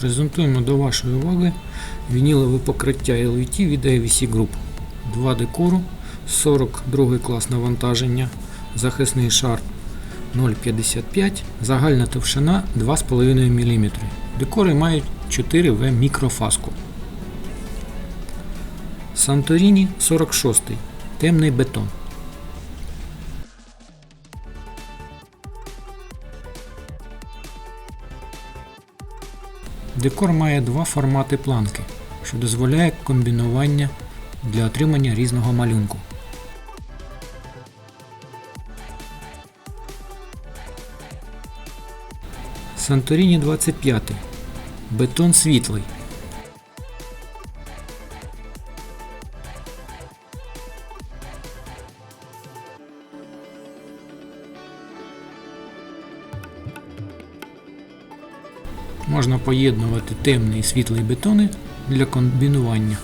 Презентуємо до вашої уваги вінілове покриття LVT від AVC Group. Два декору, 42 клас навантаження, захисний шар 0,55, загальна товщина 2,5 мм. Декори мають 4В мікрофаску. Санторіні 46. Темний бетон. Декор має два формати планки, що дозволяє комбінування для отримання різного малюнку. Санторіні 25. Бетон світлий. Можна поєднувати темний і світлий бетони для комбінування.